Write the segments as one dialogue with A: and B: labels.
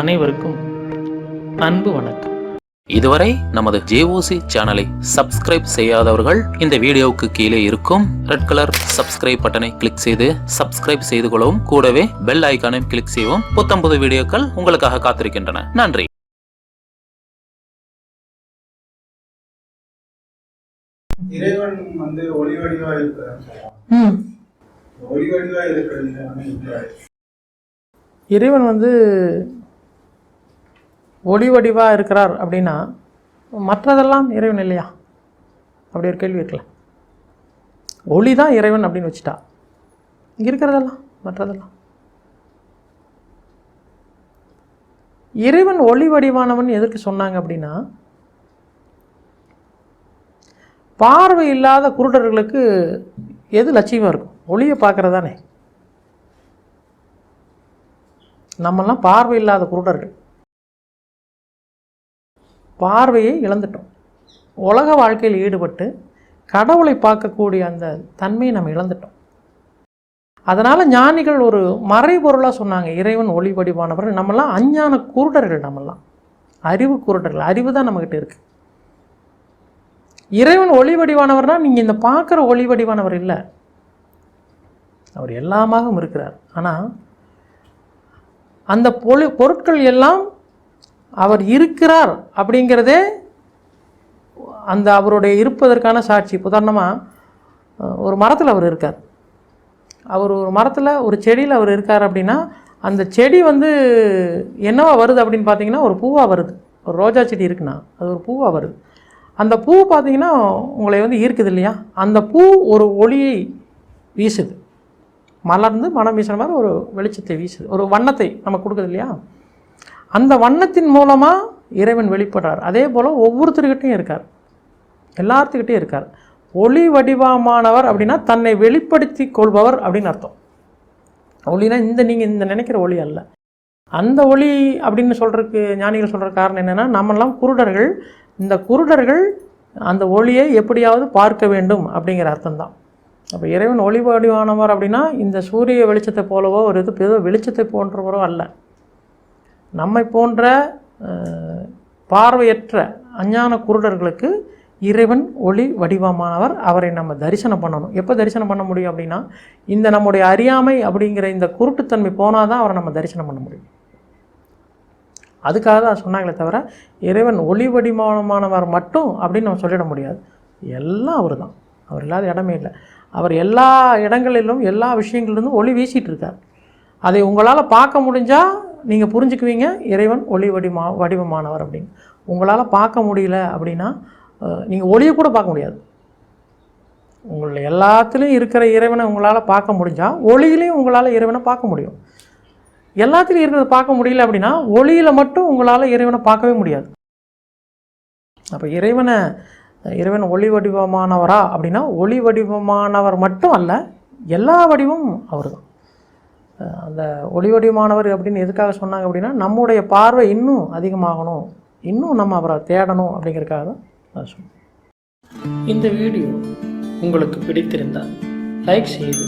A: அனைவருக்கும் அன்பு வணக்கம்.
B: இதுவரை நமது ஜேஓசி சேனலை சப்ஸ்கிரைப் செய்யாதவர்கள் இந்த வீடியோவுக்கு கீழே இருக்கும் ரெட் கலர் சப்ஸ்கிரைப் பட்டனை கிளிக் செய்து சப்ஸ்கிரைப் செய்து கொள்ளவும் கூடவே பெல் ஐக்கானையும் கிளிக் செய்யவும் புத்தம்புது வீடியோக்கள் உங்களுக்காக காத்திருக்கின்றன. நன்றி.
C: இறைவன் வந்து ஒளி வடிவா இருக்கிறார்.
A: ம்.
C: ஒளி வடிவா இருக்கிறது
A: இறைவன் வந்து ஒளி வடிவாக இருக்கிறார் அப்படின்னா மற்றதெல்லாம் இறைவன் இல்லையா? அப்படி ஒரு கேள்வி இருக்குல்ல ஒளி தான் இறைவன் அப்படின்னு வச்சுட்டா இங்கே இருக்கிறதெல்லாம் மற்றதெல்லாம். இறைவன் ஒளி வடிவானவன் எதற்கு சொன்னாங்க அப்படின்னா பார்வை இல்லாத குருடர்களுக்கு எது லட்சியமாக இருக்கும்? ஒளியை பார்க்குறதானே தானே நம்மெல்லாம் பார்வை இல்லாத குருடர்கள். பார்வையை இழந்துட்டோம். உலக வாழ்க்கையில் ஈடுபட்டு கடவுளை பார்க்கக்கூடிய அந்த தன்மையை நம்ம இழந்துட்டோம். அதனால் ஞானிகள் ஒரு மறைபொருளாக சொன்னாங்க. இறைவன் ஒளி வடிவானவர் நம்மெல்லாம் அஞ்ஞான குருடர்கள் நம்மெல்லாம். அறிவு குருடர்கள். அறிவு தான் நம்மக்கிட்ட இருக்குது இறைவன் ஒளி வடிவானவர்னா நீங்கள் இந்த பார்க்குற ஒளி வடிவானவர் இல்லை. அவர் எல்லாமாகவும் இருக்கிறார். ஆனால் அந்த பொழு பொருட்கள் எல்லாம் அவர் இருக்கிறார் அப்படிங்கிறதே அந்த அவருடைய இருப்பதற்கான சாட்சி. உதாரணமாக ஒரு மரத்தில் அவர் இருக்கார். அவர் ஒரு மரத்தில் ஒரு செடியில் அவர் இருக்கார் அப்படின்னா அந்த செடி வந்து என்னவா வருது அப்படின்னு பார்த்தீங்கன்னா ஒரு பூவாக வருது. ஒரு ரோஜா செடி இருக்குன்னா அது ஒரு பூவாக வருது. அந்த பூ பார்த்தீங்கன்னா உங்களை வந்து ஈர்க்குது இல்லையா? அந்த பூ ஒரு ஒளியை வீசுது. மலர்ந்து மனம் வீசுகிற மாதிரி ஒரு வெளிச்சத்தை வீசுது. ஒரு வண்ணத்தை நம்ம கொடுக்குது இல்லையா? அந்த வண்ணத்தின் மூலமாக இறைவன் வெளிப்படுறார். அதே போல் ஒவ்வொருத்தருக்கிட்டையும் இருக்கார். எல்லாத்துக்கிட்டையும் இருக்கார். ஒளி வடிவமானவர் அப்படின்னா தன்னை வெளிப்படுத்தி கொள்பவர் அப்படின்னு அர்த்தம். ஒளினா இந்த நீங்கள் இந்த நினைக்கிற ஒளி அல்ல. அந்த ஒளி அப்படின்னு சொல்கிறதுக்கு ஞானிகள் சொல்கிற காரணம் என்னென்னா நம்மெல்லாம் குருடர்கள் இந்த குருடர்கள் அந்த ஒளியை எப்படியாவது பார்க்க வேண்டும் அப்படிங்கிற அர்த்தம்தான். அப்போ இறைவன் ஒளி வடிவானவர் அப்படின்னா இந்த சூரிய வெளிச்சத்தை போலவோ ஒரு இது ஏதோ வெளிச்சத்தை போன்றவரோ அல்ல. நம்மை போன்ற பார்வையற்ற அஞ்ஞான குருடர்களுக்கு இறைவன் ஒளி வடிவமானவர் அவரை நம்ம தரிசனம் பண்ணணும். எப்போ தரிசனம் பண்ண முடியும் அப்படின்னா இந்த நம்முடைய அறியாமை அப்படிங்கிற இந்த குருட்டுத்தன்மை போனால் தான் அவரை நம்ம தரிசனம் பண்ண முடியும். அதுக்காக தான் சொன்னாங்களே தவிர இறைவன் ஒளி வடிவமானவர் மட்டும் அப்படின்னு நம்ம சொல்லிட முடியாது. எல்லாம் அவர் தான் அவர் இல்லாத இடமே இல்லை. அவர் எல்லா இடங்களிலும் எல்லா விஷயங்களிலிருந்தும் ஒளி வீசிகிட்டு இருக்கார் அதை உங்களால் பார்க்க முடிஞ்சால் நீங்கள் புரிஞ்சுக்குவீங்க இறைவன் ஒளி வடிமா வடிவமானவர் அப்படின்னு. உங்களால் பார்க்க முடியல அப்படின்னா நீங்கள் ஒளியை கூட பார்க்க முடியாது. உங்களை எல்லாத்துலேயும் இருக்கிற இறைவனை உங்களால் பார்க்க முடிஞ்சால் ஒளியிலையும் உங்களால் இறைவனை பார்க்க முடியும். எல்லாத்துலேயும் இருக்கிறத பார்க்க முடியல அப்படின்னா ஒளியில் மட்டும் உங்களால் இறைவனை பார்க்கவே முடியாது. அப்போ இறைவனை இறைவன் ஒளி வடிவமானவரா அப்படின்னா ஒளி வடிவமானவர் மட்டும் அல்ல எல்லா வடிவமும் அவர் தான் அந்த ஒளி வடிவமானவர் அப்படின்னு எதுக்காக சொன்னாங்க அப்படின்னா நம்முடைய பார்வை இன்னும் அதிகமாகணும் இன்னும் நம்ம அவரை தேடணும் அப்படிங்கிறதுக்காக தான் நான் சொன்னேன். இந்த வீடியோ உங்களுக்கு பிடித்திருந்தால் லைக் செய்து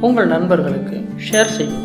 A: உங்கள் நண்பர்களுக்கு ஷேர் செய்யும்